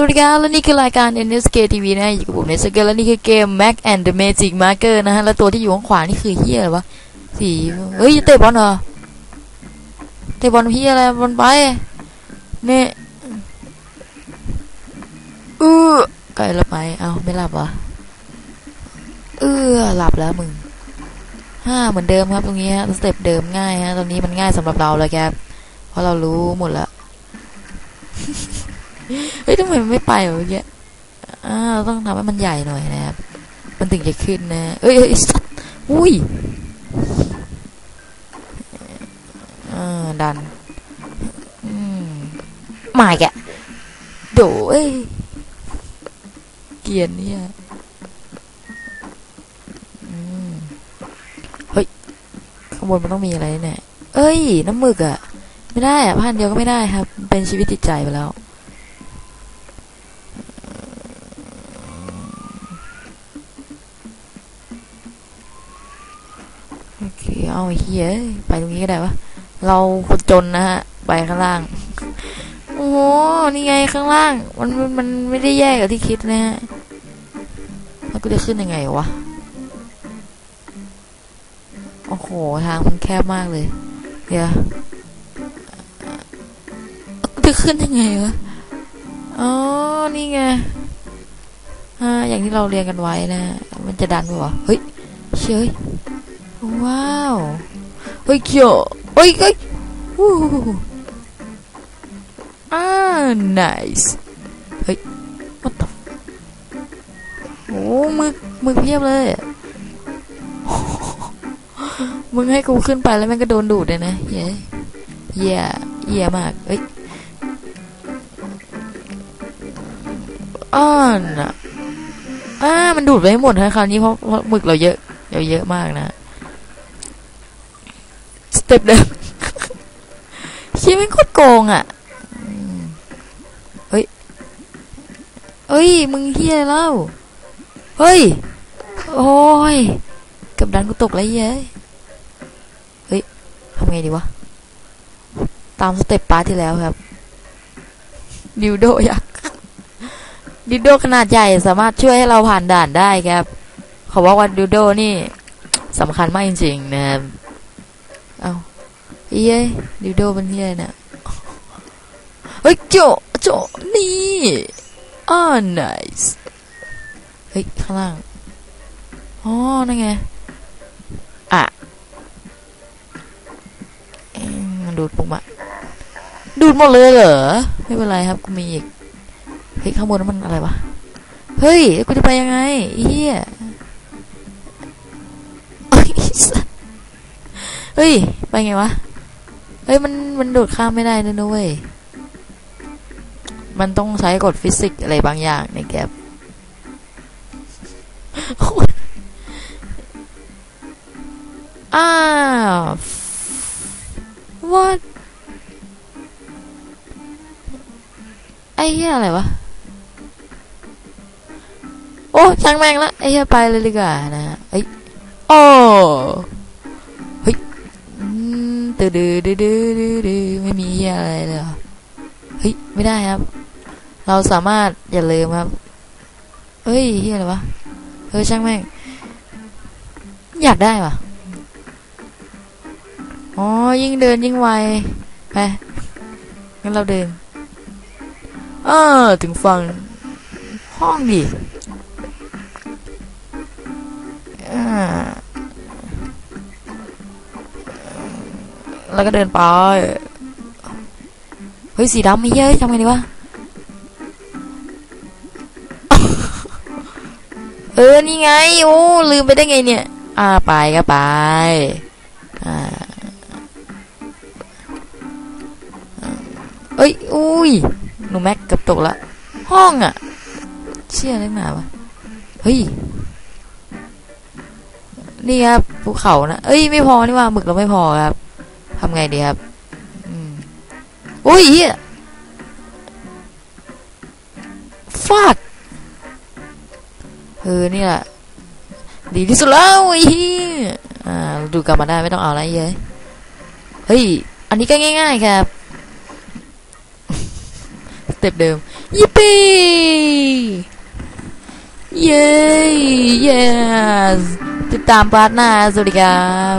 สวัสดีครับและนี่คือรายการ NSK TV นะฮะอยู่กับผมในสเกลและนี่คือเกม Mac and the Magic Marker นะฮะ แล้วตัวที่อยู่ข้างขวานี่คือเฮียอะไรวะ สี เฮ้ยเตะบอลเหรอ เตะบอลเฮียอะไรบอลไป เนี่ยเออไกลละไป เอาไม่หลับวะเออหลับแล้วมึงห้าเหมือนเดิมครับตรงนี้ฮะสเต็ปเดิมง่ายฮะตรงนี้มันง่ายสำหรับเราเลยครับเพราะเรารู้หมดแล้ว เฮ้ยทำไมมันไม่ไปวะเมื่อกี้อ่าต้องทำให้มันใหญ่หน่อยนะครับ มันถึงจะขึ้นนะเอ้ยเอ้ยสัตว์อุ้ยอ่าดันอืมมาอีกแกโดเอ้ยเกียนเนี่ยอืมเฮ้ยข้างบนมันต้องมีอะไรเนี่ยเอ้ย น้ำหมึกอะไม่ได้อะพันเดียวก็ไม่ได้ครับ เป็นชีวิตจิตใจไปแล้ว เคเอาไอ้เฮียเอ้ยไปตรงนี้ก็ได้วะเราคนจนนะฮะ ไปข้างล่าง โอ้โห นี่ไงข้างล่าง มันมันมันไม่ได้แย่กับที่คิดนะฮะ แล้วก็จะขึ้นยังไงวะ โอ้โห ทางมันแคบมากเลย เดี๋ยวจะขึ้นยังไงวะ อ๋อ นี่ไงอ่าอย่างที่เราเรียนกันไว้นะ มันจะดันไหมวะเฮ้ยเชย ว้าวเฮ้ยเกี่ยวเฮ้ยเฮ้ยวู้อ่า nice เฮ้ย what the โอ้มึกมึกเพียบเลยมึงให้กูขึ้นไปแล้วแม่งก็โดนดูดเลยนะเย้เย่เย่มากเฮ้ยอ่านอะอ่ามันดูดไปให้หมดนะคราวนี้เพราะเพราะหมึกเราเยอะเราเยอะมากนะ เต็ปเดิมเชี่ยแม่งโคตรโกงอะเฮ้ย เฮ้ย มึงเฮียเล่า เฮ้ย โอ้ยกับดันกูตกแล้วเย้ยเฮ้ยทำไงดีวะ ตามสเต็ปปาทที่แล้วครับ ดิวโดยักษ์ดิวโดขนาดใหญ่สามารถช่วยให้เราผ่านด่านได้ครับ เขาบอกว่าดิวโดนี่สำคัญมากจริงๆนะครับ เอาเอ้ยดิวโดเป็นเฮียเนี่ยเฮ้ยโจโจนี่อ่า nice เฮ้ยข้างล่างอ๋อนั่นไงอะงมันดูดปุ่มอะดูดหมดเลยเหรอ ไม่เป็นไรครับกูมีอีก เฮ้ยข้างบนนั้นมันอะไรวะ เฮ้ย กูจะไปยังไงเฮีย เฮ้ย ไปไงวะ เฮ้ย มัน มันโดดข้ามไม่ได้นะนุ้ย มันต้องใช้กฎฟิสิกส์อะไรบางอย่างในแกปอ้าว what ไอ้เหี้ยอะไรวะ โอ้ช่างแม่งละ ไอ้เหี้ยไปเลยดีกว่านะฮะเอ้ย โอ้ ตืดดื้อดื้อดื้อดื้อดื้อไม่มีอะไรเลยเฮ้ยไม่ได้ครับ เราสามารถอย่าลืมครับเฮ้ยเหี้ยอะไรวะเฮ้ยช่างแม่งอยากได้ปะอ๋อยิ่งเดินยิ่งไวไปงั้นเราเดินเออถึงฟังห้องดิอ่า แล้วก็เดินไป เฮ้ย สีดำมีเยอะทำไงดีวะ เออ นี่ไง โอ้ ลืมไปได้ไงเนี่ย อ่า ไปก็ไป อ่าเอ้ย อุ้ย หนูแม็กเกับตกละ ห้องอะเชี่ยอะไรมาวะ เฮ้ย นี่ครับภูเขานะ เอ้ย ไม่พอนี่ว่าหมึกเราไม่พอครับ ไงดีครับอืมอุ้ยเฮียฟาดเออนี่แหละดีที่สุดแล้วไอ้เหี้ยอ่าดูกลับมาได้ไม่ต้องเอาอะไรเยอะเฮ้ย อันนี้ก็ง่าย ๆ ครับสเต็ปเดิมยิปปี้เย้ yes ติดตามพาร์ทหน้าสวัสดีครับ